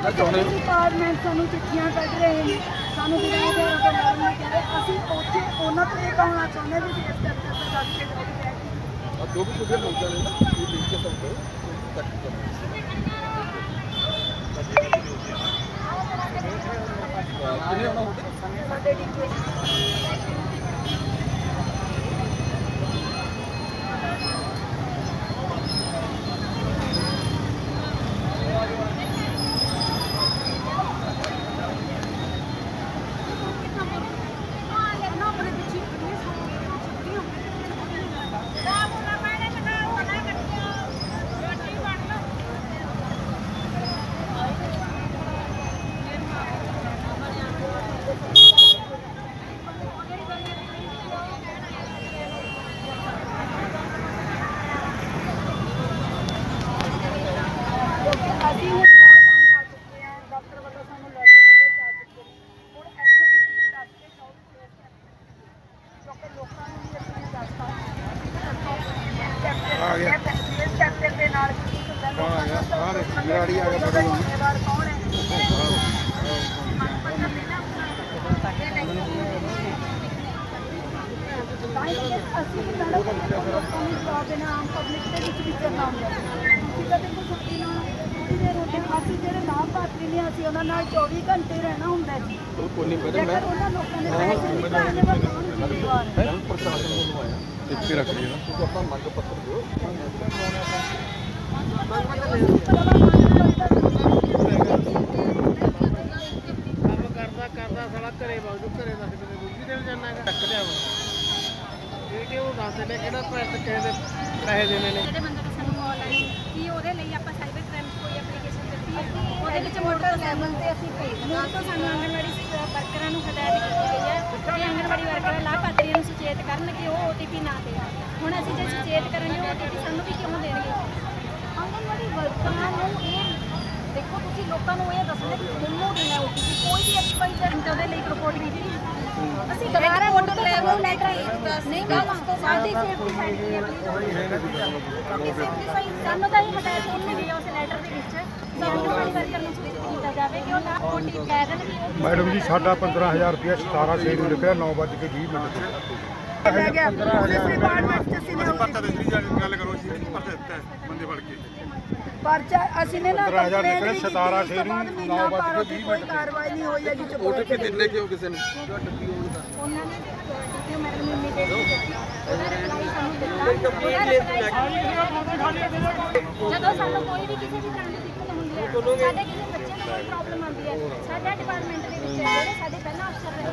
ਕਹਿਣਾ ਚਾਹੁੰਦੇ ਹੋ? ਡਿਪਾਰਟਮੈਂਟ ਸਾਨੂੰ ਚਿੱਠੀਆਂ ਕੱਢ ਰਹੇ ਨੇ ਸਾਨੂੰ ਜਿਹੜਾ ਦੇ ਰੋਕੇ ਮੈਡਮ ਨੇ ਕਹਿੰਦੇ ਅਸੀਂ ਉੱਥੇ ਉਹਨਾਂ ਤੋਂ ਇਹ ਕਹਿਣਾ ਚਾਹੁੰਦੇ ਵੀ ਇਸ ਕਰਕੇ ਤੇ ਦੱਸ ਕੇ ਜਾਓ ਜੋ ਵੀ ਨੇ ਇਹ ਲਿਖ ਕੇ ਤੱਕ ਕਰਨਾ ਕਿੰਨੇ ਆਉਣਾ ਹੁੰਦਾ ਸਾਡੇ ਡੀਕੇ ਅਸੀਂ ਹੁਣ ਬਹੁਤ ਤੰਗ ਆ ਚੁੱਕੇ ਹਾਂ ਡਾਕਟਰ ਵੱਲੋਂ ਸਾਨੂੰ ਲੈ ਕੇ ਕੱਢੇ ਜਾ ਚੁੱਕੇ ਨੇ ਹੁਣ ਇੱਥੇ ਵੀ ਤੁਸੀਂ ਦੱਸ ਕੇ ਜਾਓ ਵੀ ਕੇਸ ਕਿਉਂਕਿ ਲੋਕਾਂ ਨੂੰ ਵੀ ਅਸੀਂ ਦੱਸਤਾ ਆ ਗਿਆ ਇਸ ਚੈਪਟਰ ਦੇ ਨਾਲ ਕੀ ਹੁੰਦਾ ਲੋਕਾਂ ਨੂੰ ਆ ਰਿਹਾ ਗਰਾੜੀ ਆ ਗਿਆ ਬੜਾ ਜ਼ਿੰਮੇਵਾਰ ਕੌਣ ਹੈ ਤਾਂ ਹੀ ਕਿ ਅਸੀਂ ਵੀ ਮੈਡਮ ਲੋਕਾਂ ਨੂੰ ਜਵਾਬ ਦੇਣਾ ਆਮ ਪਬਲਿਕ ਦੇ ਵਿੱਚ ਵਿਚਰਨਾ ਹੁੰਦਾ ਤੁਸੀਂ ਤਾਂ ਦੇਖੋ ਛੁੱਟੀ ਨਾਲ ਥੋੜੀ ਦੇਰ ਹੁੰਦੀ ਅਸੀਂ ਜਿਹੜੇ ਲਾਭਪਾਤਰੀ ਨੇ ਅਸੀਂ ਉਹਨਾਂ ਨਾਲ 24 ਘੰਟੇ ਰਹਿਣਾ ਹੁੰਦਾ ਜੀ। ਚਲੋ ਕੋਈ ਨਹੀਂ ਮੈਡਮ ਜੇਕਰ ਉਹਨਾਂ ਲੋਕਾਂ ਨੇ ਪੈਸੇ ਨਹੀਂ ਭਰਨੇ ਤਾਂ ਕੌਣ ਜ਼ਿੰਮੇਵਾਰ ਹੈ? ਮੈਂ ਪ੍ਰਸ਼ਾਸਨ ਨੂੰ ਆਇਆ। ਲਿਖ ਕੇ ਰੱਖ ਲਿਆ। ਤੁਸੀਂ ਆਪਣਾ ਮੰਗ ਪੱਤਰ ਦਿਓ। ਕੰਮ ਕਰਦਾ ਕਰਦਾ ਸਾਲਾ ਘਰੇ ਵਗ ਜੂ ਘਰੇ ਦੱਸ ਕਿਤੇ ਦੂਜੀ ਦਿਨ ਜਾਣਾ ਹੈਗਾ ਟੱਕ ਲਿਆ ਵਾ ਇਹ ਕਿ ਉਹ ਦੱਸਦੇ ਨੇ? ਕਿਹੜਾ ਪੈਸੇ ਕਿਸੇ ਦੇ ਪੈਸੇ ਦੇਣੇ ਨੇ? ਜਿਹੜੇ ਬੰਦੇ ਨੇ ਸਾਨੂੰ ਆਨਲਾਈਨ ਕੀ ਉਹਦੇ ਲਈ ਆਪਾਂ ਸਾਈਬਰ ਕ੍ਰਾਈਮ ਕੋਈ ਐਪਲੀਕੇਸ਼ਨ ਦਿੱਤੀ ਹੈ ਉਹਦੇ ਵਿੱਚ ਮੋਟਰ ਤੇ ਅਸੀਂ ਭੇਜਦੇ ਤੋਂ ਸਾਨੂੰ ਆਂਗਣਵਾੜੀ ਵਰਕਰਾਂ ਨੂੰ ਹਦਾਇਤ ਕੀਤੀ ਗਈ ਹੈ ਕਿ ਆਂਗਣਵਾੜੀ ਵਰਕਰ ਲਾਭਪਾਤਰੀਆਂ ਨੂੰ ਸੁਚੇਤ ਕਰਨ ਕਿ ਉਹ OTP ਨਾ ਦੇਣ ਹੁਣ ਅਸੀਂ ਜੇ ਸੁਚੇਤ ਕਰਾਂਗੇ ਉਹ OTP ਸਾਨੂੰ ਵੀ ਕਿਉਂ ਦੇਣਗੇ? ਆਂਗਣਵਾੜੀ ਵਰਕਰਾਂ ਨੂੰ ਇਹ ਦੇਖੋ ਤੁਸੀਂ ਲੋਕਾਂ ਨੂੰ ਇਹ ਦੱਸਣਾ ਕਿ ਮੈਨੂੰ ਦੇਣਾ OTP ਕੋਈ ਵੀ ਐਕਸਪਾਈਜ਼ਰ ਉਹਦੇ ਲਈ ਰਿਪੋਰਟ ਕੀਤੀ ਅਸੀਂ ਦੁਬਾਰਾ ਹੈ। ਸਾਨੂੰ ਤਾਂ ਇਹ ਹਦਾਇਤ ਹੈ ਉਸ ਲੈਟਰ ਦੇ ਵਿੱਚ। ਵਰਕਰ ਨੂੰ ਸੂਚਿਤ ਕੀਤਾ ਜਾਵੇ ਕਿ ਉਹ ਨਾ ਕਹਿ ਦੇਣ ਕਿ ਉਹ ਮੈਡਮ ਜੀ ਸਾਡਾ 15000 ਰੁਪਏ 17 ਛੇ ਨੂੰ ਲਿਖਿਆ 9:20 ਮਿੰਟ ਤੇ। ਲੈ ਗਿਆ ਪੁਲਿਸ ਡਿਪਾਰਟਮੈਂਟ ਚ ਅਸੀਂ ਨੇ ਪਤਾ ਦੇ ਗੱਲ ਕਰੋ ਜੀ ਪਤਾ ਦਿੱਤਾ ਬੰਦੇ ਫੜ ਕੇ। ਪਰਚਾ ਅਸੀਂ ਨੇ ਨਾ 15,000 complaint ਨਿਕਲੇ, ਵੀ ਕੀਤੀ, 17 ਉਸ ਤੋਂ ਬਾਅਦ ਛੇ ਨੂੰ ਮਹੀਨਾ ਨੌ ਵੱਜ ਭਰ ਕੇ ਉੱਥੇ ਵੀਹ ਕੋਈ ਮਿੰਟ ਕਾਰਵਾਈ ਨਹੀਂ ਹੋਈ ਹੈਗੀ ਚੁੱਪ ਓਟੀਪੀ ਦਿੰਦੇ ਕਿਉਂ ਕਿਸੇ ਨੂੰ ਉਹਨਾਂ ਨੇ ਡੀਪੀਓ ਮੈਡਮ ਨੂੰ ਇਮੀਡੀਏਟਲੀ ਦਿੱਤੀ ਉਹਦਾ ਰਿਪਲਾਈ ਸਾਨੂੰ ਦਿੱਤਾ ਉਹਦਾ reply ਜਦੋਂ ਸਾਨੂੰ ਕੋਈ ਵੀ ਕਿਸੇ ਵੀ ਤਰ੍ਹਾਂ ਦੀ ਦਿੱਕਤ ਹੁੰਦੀ ਹੈ ਸਾਡੇ ਕਿਸੇ ਬੱਚੇ ਨੂੰ ਕੋਈ ਪ੍ਰੋਬਲਮ ਆਉਂਦੀ ਹੈ ਸਾਡੇ ਡਿਪਾਰਟਮੈਂਟ ਦੇ ਵਿੱਚ ਜਿਹੜੇ ਸਾਡੇ ਪਹਿਲਾਂ ਅਫਸਰ ਰਹੇ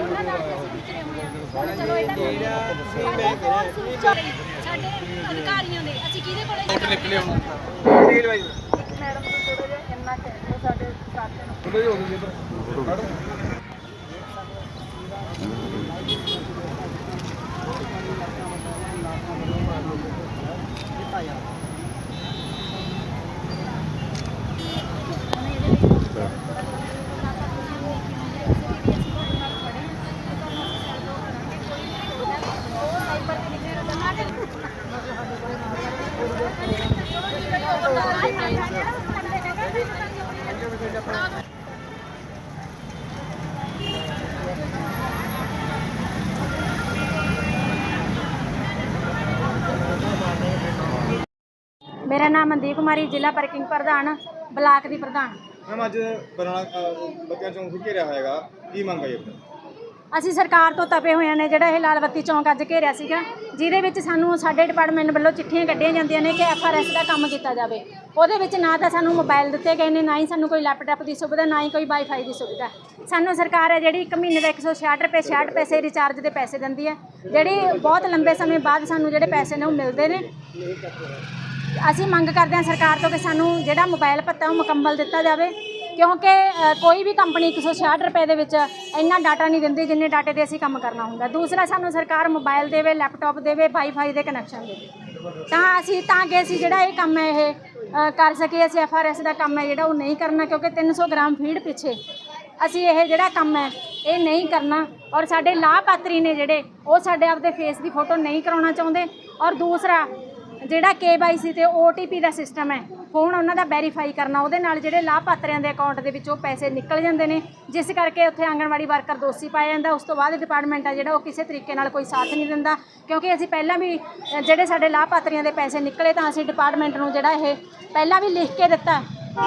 ਉਹਨਾਂ ਨਾਲ ਵੀ ਅਸੀਂ ਵਿਚਰੇ ਹੋਏ ਹਾਂ। ਚਲੋ ਇਹ ਤਾਂ ਸਾਡੇ ਕੋਲ ਰਹੀ ਸਾਡੇ ਅਧਿਕਾਰੀਆਂ ਦੇ ਅਸੀਂ ਕਿਹਦੇ ਕੋਲੇ ਨਿਕਲੇ ਹੁਣ। ਮੈਡਮ ਨੂੰ ਥੋੜਾ ਜਿਹਾ ਇੰਨਾ ਕਹਿ ਦਿਓ ਸਾਡੇ ਸਾਥੀਆਂ ਨੂੰ। ਥੋੜੇ ਜਿਹੇ ਹੋ ਇੱਧਰ ਮੈਡਮ ਮੇਰਾ ਨਾਮ ਮਨਦੀਪ ਕੁਮਾਰੀ ਜ਼ਿਲ੍ਹਾ ਪਾਰਕਿੰਗ ਪ੍ਰਧਾਨ ਬਲਾਕ ਦੀ ਪ੍ਰਧਾਨ ਮੈਮ ਅੱਜ ਬਰਾਣਾ ਬੱਚਿਆਂ ਚੋਂ ਘੇਰਿਆ ਹੋਏਗਾ ਕੀ ਮੰਗ ਹੈ ਆਪਣੀ ਅਸੀਂ ਸਰਕਾਰ ਤੋਂ ਤਪੇ ਹੋਏ ਨੇ, ਜਿਹੜਾ ਇਹ ਲਾਲਵੱਤੀ ਚੌਂਕ ਅੱਜ ਘੇਰਿਆ ਸੀਗਾ, ਜਿਹਦੇ ਵਿੱਚ ਸਾਨੂੰ ਸਾਡੇ ਡਿਪਾਰਟਮੈਂਟ ਵੱਲੋਂ ਚਿੱਠੀਆਂ ਕੱਢੀਆਂ ਜਾਂਦੀਆਂ ਨੇ ਕਿ ਐਫਆਰਐਸ ਦਾ ਕੰਮ ਕੀਤਾ ਜਾਵੇ। ਉਹਦੇ ਵਿੱਚ ਨਾ ਤਾਂ ਸਾਨੂੰ ਮੋਬਾਈਲ ਦਿੱਤੇ ਗਏ ਨੇ, ਨਾ ਹੀ ਸਾਨੂੰ ਕੋਈ ਲੈਪਟਾਪ ਦੀ ਸੁਵਿਧਾ, ਨਾ ਹੀ ਕੋਈ ਵਾਈਫਾਈ ਦੀ ਸੁਵਿਧਾ। ਸਾਨੂੰ ਸਰਕਾਰ ਹੈ ਜਿਹੜੀ ਇੱਕ ਮਹੀਨੇ ਦਾ 166 ਰੁਪਏ 66 ਪੈਸੇ ਰਿਚਾਰਜ ਦੇ ਪੈਸੇ ਦਿੰਦੀ ਹੈ। ਜਿਹੜੀ ਬਹੁਤ ਲੰਬੇ ਸਮੇਂ ਬਾਅਦ ਸਾਨੂੰ ਜਿਹੜੇ ਪੈਸੇ ਨੇ ਉਹ ਮਿਲਦੇ ਨੇ। ਅਸੀਂ ਮੰਗ ਕਰਦੇ ਹਾਂ ਸਰਕਾਰ ਤੋਂ ਕਿ ਸਾਨੂੰ ਜਿਹੜਾ ਮੋਬਾਈਲ ਭੱਤਾ ਉਹ ਮੁਕੰਮਲ ਦਿੱਤਾ ਜਾਵੇ। ਕਿਉਂਕਿ ਕੋਈ ਵੀ ਕੰਪਨੀ 166 ਰੁਪਏ ਦੇ ਵਿੱਚ ਇੰਨਾ ਡਾਟਾ ਨਹੀਂ ਦਿੰਦੀ ਜਿੰਨੇ ਡਾਟੇ ਤੇ ਅਸੀਂ ਕੰਮ ਕਰਨਾ ਹੁੰਦਾ। ਦੂਸਰਾ, ਸਾਨੂੰ ਸਰਕਾਰ ਮੋਬਾਈਲ ਦੇਵੇ ਲੈਪਟਾਪ ਦੇਵੇ ਵਾਈਫਾਈ ਦੇ ਕਨੈਕਸ਼ਨ ਦੇਵੇ। ਤਾਂ ਅਸੀਂ, ਤਾਂ ਕਿ ਅਸੀਂ ਜਿਹੜਾ ਇਹ ਕੰਮ ਹੈ ਇਹ ਕਰ ਸਕੀਏ, ਅਸੀਂ ਐਫਆਰਐਸ ਦਾ ਕੰਮ ਹੈ ਜਿਹੜਾ ਉਹ ਨਹੀਂ ਕਰਨਾ, ਕਿਉਂਕਿ 300 ਗ੍ਰਾਮ ਫੀਡ ਪਿੱਛੇ ਅਸੀਂ ਇਹ ਜਿਹੜਾ ਕੰਮ ਹੈ, ਇਹ ਨਹੀਂ ਕਰਨਾ। ਔਰ ਸਾਡੇ ਲਾਭਪਾਤਰੀ ਨੇ ਜਿਹੜੇ, ਉਹ ਸਾਡੇ ਆਪਦੇ ਫੇਸ ਦੀ ਫੋਟੋ ਨਹੀਂ ਕਰਾਉਣਾ ਚਾਹੁੰਦੇ। ਔਰ ਦੂਸਰਾ ਜਿਹੜਾ KYC ਤੇ OTP ਦਾ ਸਿਸਟਮ ਹੈ ਫੋਨ ਉਹਨਾਂ ਦਾ ਵੈਰੀਫਾਈ ਕਰਨਾ, ਉਹਦੇ ਨਾਲ ਜਿਹੜੇ ਲਾਭਪਾਤਰੀਆਂ ਦੇ ਅਕਾਊਂਟ ਦੇ ਵਿੱਚੋਂ ਪੈਸੇ ਨਿਕਲ ਜਾਂਦੇ ਨੇ, ਜਿਸ ਕਰਕੇ ਉੱਥੇ ਆਂਗਣਵਾੜੀ ਵਰਕਰ ਦੋਸ਼ੀ ਪਾਇਆ ਜਾਂਦਾ, ਉਸ ਤੋਂ ਬਾਅਦ ਡਿਪਾਰਟਮੈਂਟ ਆ ਜਿਹੜਾ, ਉਹ ਕਿਸੇ ਤਰੀਕੇ ਨਾਲ ਕੋਈ ਸਾਥ ਨਹੀਂ ਦਿੰਦਾ, ਕਿਉਂਕਿ ਅਸੀਂ ਪਹਿਲਾਂ ਵੀ ਜਿਹੜੇ ਸਾਡੇ ਲਾਭਪਾਤਰੀਆਂ ਦੇ ਪੈਸੇ ਨਿਕਲੇ ਤਾਂ ਅਸੀਂ ਡਿਪਾਰਟਮੈਂਟ ਨੂੰ ਜਿਹੜਾ ਇਹ ਪਹਿਲਾਂ ਵੀ ਲਿਖ ਕੇ ਦਿੱਤਾ,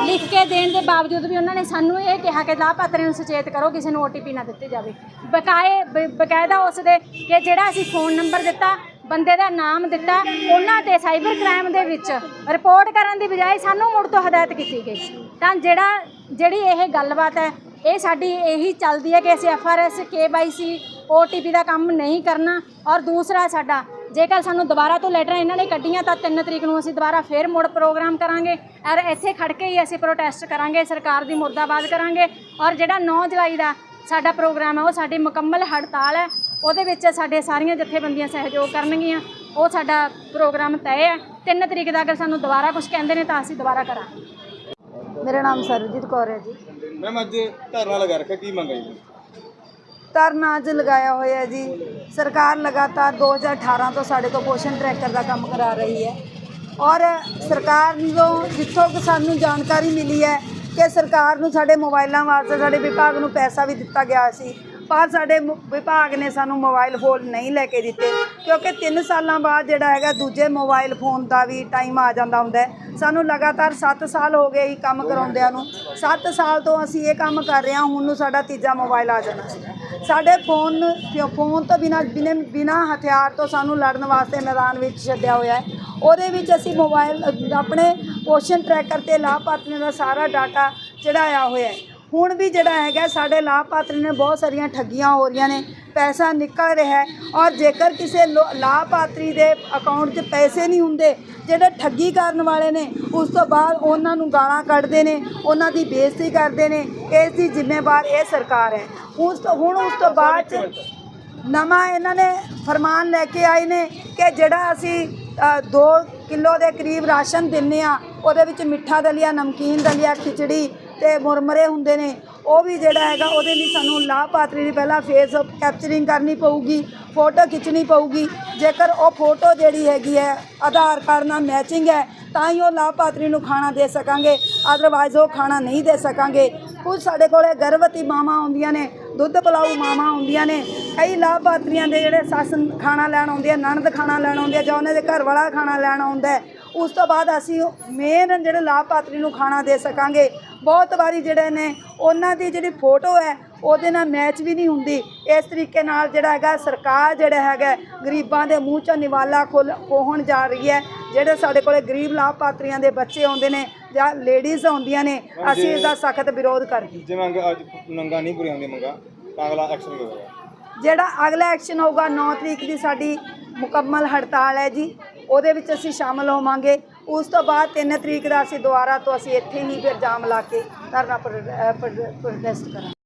ਲਿਖ ਕੇ ਦੇਣ ਦੇ ਬਾਵਜੂਦ ਵੀ ਉਹਨਾਂ ਨੇ ਸਾਨੂੰ ਇਹ ਕਿਹਾ ਕਿ ਲਾਭਪਾਤਰੀ ਨੂੰ ਸੁਚੇਤ ਕਰੋ, ਕਿਸੇ ਨੂੰ OTP ਨਾ ਦਿੱਤੀ ਜਾਵੇ। ਬਕਾਏ, ਬ- ਬਕਾਇਦਾ ਉਸ ਦੇ ਕਿ ਜਿਹੜਾ ਅਸੀਂ ਫੋਨ ਨੰਬਰ ਦਿੱਤਾ ਬੰਦੇ ਦਾ ਨਾਮ ਦਿੱਤਾ ਉਹਨਾਂ ਤੇ ਸਾਈਬਰ ਕ੍ਰਾਈਮ ਦੇ ਵਿੱਚ ਰਿਪੋਰਟ ਕਰਨ ਦੀ ਬਜਾਏ ਸਾਨੂੰ ਮੁੜ ਤੋਂ ਹਦਾਇਤ ਕੀਤੀ ਗਈ। ਤਾਂ ਜਿਹੜਾ, ਜਿਹੜੀ ਇਹ ਗੱਲਬਾਤ ਹੈ, ਇਹ ਸਾਡੀ ਇਹੀ ਚੱਲਦੀ ਹੈ ਕਿ ਅਸੀਂ ਐਫਆਰਐਸ ਕੇਵਾਈਸੀ OTP ਦਾ ਕੰਮ ਨਹੀਂ ਕਰਨਾ। ਔਰ ਦੂਸਰਾ ਸਾਡਾ, ਜੇਕਰ ਸਾਨੂੰ ਦੁਬਾਰਾ ਤੋਂ ਲੈਟਰ ਇਹਨਾਂ ਨੇ ਕੱਢੀਆਂ, ਤਾਂ 3 ਤਰੀਕ ਨੂੰ ਅਸੀਂ ਦੁਬਾਰਾ ਫੇਰ ਮੁੜ ਪ੍ਰੋਗਰਾਮ ਕਰਾਂਗੇ। ਔਰ ਇੱਥੇ ਖੜ ਕੇ ਹੀ ਅਸੀਂ ਪ੍ਰੋਟੈਸਟ ਕਰਾਂਗੇ, ਸਰਕਾਰ ਦੀ ਮੁਰਦਾਬਾਦ ਕਰਾਂਗੇ। ਔਰ ਜਿਹੜਾ 9 ਜੁਲਾਈ ਦਾ ਸਾਡਾ ਪ੍ਰੋਗਰਾਮ ਹੈ, ਉਹ ਸਾਡੀ ਮੁਕੰਮਲ ਹੜਤਾਲ ਹੈ। ਉਹਦੇ ਵਿੱਚ ਸਾਡੇ ਸਾਰੀਆਂ ਜਥੇਬੰਦੀਆਂ ਸਹਿਯੋਗ ਕਰਨਗੀਆਂ। ਉਹ ਸਾਡਾ ਪ੍ਰੋਗਰਾਮ ਤੈਅ ਹੈ। 3 ਤਰੀਕ ਦਾ ਅਗਰ ਸਾਨੂੰ ਦੁਬਾਰਾ ਕੁਝ ਕਹਿੰਦੇ ਨੇ ਤਾਂ ਅਸੀਂ ਦੁਬਾਰਾ ਕਰਾਂਗੇ। ਮੇਰਾ ਨਾਮ ਸਰਬਜੀਤ ਕੌਰ ਹੈ ਜੀ। ਮੈਮ ਅੱਜ ਧਰਨਾ ਲਗਾ ਰੱਖਿਆ ਕੀ ਮੰਗ ਹੈ ਜੀ? ਧਰਨਾ ਅੱਜ ਲਗਾਇਆ ਹੋਇਆ ਹੈ ਜੀ। ਸਰਕਾਰ ਲਗਾਤਾਰ 2018 ਤੋਂ ਸਾਡੇ ਤੋਂ ਪੋਸ਼ਨ ਟਰੈਕਰ ਦਾ ਕੰਮ ਕਰਾ ਰਹੀ ਹੈ। ਔਰ ਸਰਕਾਰ ਨੂੰ ਜਿੱਥੋਂ ਕਿ ਸਾਨੂੰ ਜਾਣਕਾਰੀ ਮਿਲੀ ਹੈ ਕਿ ਸਰਕਾਰ ਨੂੰ ਸਾਡੇ ਮੋਬਾਈਲਾਂ ਵਾਸਤੇ ਸਾਡੇ ਵਿਭਾਗ ਨੂੰ ਪੈਸਾ ਵੀ ਦਿੱਤਾ ਗਿਆ ਸੀ। ਪਰ ਸਾਡੇ ਮੁ- ਵਿਭਾਗ ਨੇ ਸਾਨੂੰ ਮੋਬਾਈਲ ਫੋਨ ਨਹੀਂ ਲੈ ਕੇ ਦਿੱਤੇ, ਕਿਉਂਕਿ 3 ਸਾਲਾਂ ਬਾਅਦ ਜਿਹੜਾ ਹੈਗਾ ਦੂਜੇ ਮੋਬਾਈਲ ਫੋਨ ਦਾ ਵੀ ਟਾਈਮ ਆ ਜਾਂਦਾ ਹੁੰਦਾ ਸਾਨੂੰ ਲਗਾਤਾਰ 7 ਸਾਲ ਹੋ ਗਏ ਇਹ ਕੰਮ ਕਰਾਉਂਦਿਆਂ ਨੂੰ। 7 ਸਾਲ ਤੋਂ ਅਸੀਂ ਇਹ ਕੰਮ ਕਰ ਰਹੇ ਹਾਂ, ਹੁਣ ਨੂੰ ਸਾਡਾ ਤੀਜਾ ਮੋਬਾਈਲ ਆ ਜਾਣਾ ਸੀ। ਸਾਡੇ ਫੋਨ ਕਿਉਂ- ਫੋਨ ਤੋਂ ਬਿਨਾ, ਬਿਨੇ, ਬਿਨਾ ਹਥਿਆਰ ਤੋਂ ਸਾਨੂੰ ਲੜਨ ਵਾਸਤੇ ਮੈਦਾਨ ਵਿੱਚ ਛੱਡਿਆ ਹੋਇਆ ਹੈ। ਉਹਦੇ ਵਿੱਚ ਅਸੀਂ ਮੋਬਾਈਲ, ਆਪਣੇ ਪੋਸ਼ਨ ਟਰੈਕਰ ਤੇ ਲਾਭਪਾਤਰੀਆਂ ਦਾ ਸਾਰਾ ਡਾਟਾ ਚੜਾਇਆ ਹੋਇਆ ਹੈ। ਹੁਣ ਵੀ ਜਿਹੜਾ ਹੈਗਾ, ਸਾਡੇ ਲਾਭਪਾਤਰੀ ਨੇ ਬਹੁਤ ਸਾਰੀਆਂ ਠੱਗੀਆਂ ਹੋ ਰਹੀਆਂ ਨੇ, ਪੈਸਾ ਨਿਕਲ ਰਿਹਾ ਔਰ ਜੇਕਰ ਕਿਸੇ ਲੋ- ਲਾਭਪਾਤਰੀ ਦੇ ਅਕਾਊਂਟ 'ਚ ਪੈਸੇ ਨਹੀਂ ਹੁੰਦੇ, ਜਿਹੜੇ ਠੱਗੀ ਕਰਨ ਵਾਲੇ ਨੇ, ਉਸ ਤੋਂ ਬਾਅਦ ਉਹਨਾਂ ਨੂੰ ਗਾਲਾਂ ਕੱਢਦੇ ਨੇ, ਉਹਨਾਂ ਦੀ ਬੇਇੱਜ਼ਤੀ ਕਰਦੇ ਨੇ, ਇਸ ਦੀ ਜ਼ਿੰਮੇਵਾਰ ਇਹ ਸਰਕਾਰ ਹੈ। ਉਸ ਤੋਂ, ਹੁਣ ਉਸ ਤੋਂ ਬਾਅਦ 'ਚ ਨਵਾਂ ਇਹਨਾਂ ਨੇ ਫਰਮਾਨ ਲੈ ਕੇ ਆਏ ਨੇ ਕਿ ਜਿਹੜਾ ਅਸੀਂ 2 ਕਿਲੋ ਦੇ ਕਰੀਬ ਰਾਸ਼ਨ ਦਿੰਨੇ ਆ, ਉਹਦੇ ਵਿੱਚ ਮਿੱਠਾ ਦਲੀਆ, ਨਮਕੀਨ ਦਲੀਆ, ਖਿਚੜੀ ਤੇ ਮੁਰਮਰੇ ਹੁੰਦੇ ਨੇ। ਉਹ ਵੀ ਜਿਹੜਾ ਹੈਗਾ, ਉਹਦੇ ਲਈ ਸਾਨੂੰ ਲਾਭਪਾਤਰੀ ਦੀ ਪਹਿਲਾਂ ਫੇਸ ਕੈਪਚਰਿੰਗ ਕਰਨੀ ਪਊਗੀ ਫੋਟੋ ਖਿੱਚਣੀ ਪਊਗੀ। ਜੇਕਰ ਉਹ ਫੋਟੋ ਜਿਹੜੀ ਹੈਗੀ ਹੈ, ਆਧਾਰ ਕਾਰਡ ਨਾਲ ਮੈਚਿੰਗ ਹੈ, ਤਾਂ ਹੀ ਉਹ ਲਾਭਪਾਤਰੀ ਨੂੰ ਖਾਣਾ ਦੇ ਸਕਾਂਗੇ। ਅਦਰਵਾਈਜ਼ ਉਹ ਖਾਣਾ ਨਹੀਂ ਦੇ ਸਕਾਂਗੇ। ਕੁਝ ਸਾਡੇ ਕੋਲੇ ਗਰਭਵਤੀ ਮਾਵਾਂ ਆਉਂਦੀਆਂ ਨੇ, ਦੁੱਧ ਪਿਲਾਊ ਮਾਵਾਂ ਹੁੰਦੀਆਂ ਨੇ। ਕਈ ਲਾਭਪਾਤਰੀਆਂ ਦੇ ਜਿਹੜੇ ਸੱਸ ਖਾਣਾ ਲੈਣ ਆਉਂਦੇ ਆ ਨਣਦ ਖਾਣਾ ਲੈਣ ਆਉਂਦੇ ਆ ਜਾਂ ਉਹਨਾਂ ਦੇ ਘਰ ਵਾਲਾ ਖਾਣਾ ਲੈਣ ਆਉਂਦਾ ਉਸ ਤੋਂ ਬਾਅਦ ਅਸੀਂ ਮੇਨ ਜਿਹੜੇ ਲਾਭਪਾਤਰੀ ਨੂੰ ਖਾਣਾ ਦੇ ਸਕਾਂਗੇ। ਬਹੁਤ ਵਾਰੀ ਜਿਹੜੇ ਨੇ ਉਹਨਾਂ ਦੀ ਜਿਹੜੀ ਫੋਟੋ ਹੈ ਉਹਦੇ ਨਾਲ ਮੈਚ ਵੀ ਨਹੀਂ ਹੁੰਦੀ। ਇਸ ਤਰੀਕੇ ਨਾਲ ਜਿਹੜਾ ਹੈਗਾ ਸਰਕਾਰ ਜਿਹੜਾ ਹੈਗਾ ਗਰੀਬਾਂ ਦੇ ਮੂੰਹ ਚੋਂ ਨਿਵਾਲਾ ਖੋਲ ਖੋਹਣ ਜਾ ਰਹੀ ਹੈ। ਜਿਹੜੇ ਸਾਡੇ ਕੋਲੇ ਗਰੀਬ ਲਾਭਪਾਤਰੀਆਂ ਦੇ ਬੱਚੇ ਆਉਂਦੇ ਨੇ ਜਾਂ ਲੇਡੀਜ਼ ਆਉਂਦੀਆਂ ਨੇ ਅਸੀਂ ਇਸ ਦਾ ਸਖਤ ਵਿਰੋਧ ਕਰਦੇ ਜੇ ਮੰਗ ਅੱਜ ਨੰਗਾ ਨਹੀਂ ਪੂਰੀ ਹੁੰਦੀ ਮੰਗਾ ਤਾਂ ਅਗਲਾ ਐਕਸ਼ਨ ਹੋਵੇਗਾ ਜਿਹੜਾ ਅਗਲਾ ਐਕਸ਼ਨ ਹੋਊਗਾ 9 ਤਰੀਕ ਦੀ ਸਾਡੀ ਮੁਕੰਮਲ ਹੜਤਾਲ ਹੈ ਜੀ। ਉਹਦੇ ਵਿੱਚ ਅਸੀਂ ਸ਼ਾਮਲ ਹੋਵਾਂਗੇ। ਉਸ ਤੋਂ ਬਾਅਦ 3 ਤਰੀਕ ਦਾ ਅਸੀਂ ਦੁਬਾਰਾ ਤੋਂ ਅਸੀਂ ਇੱਥੇ ਹੀ ਫਿਰ ਜਾਮ ਲਾ ਕੇ ਧਰਨਾ ਪ੍ਰੋਟੈਸਟ ਕਰਾਂਗੇ।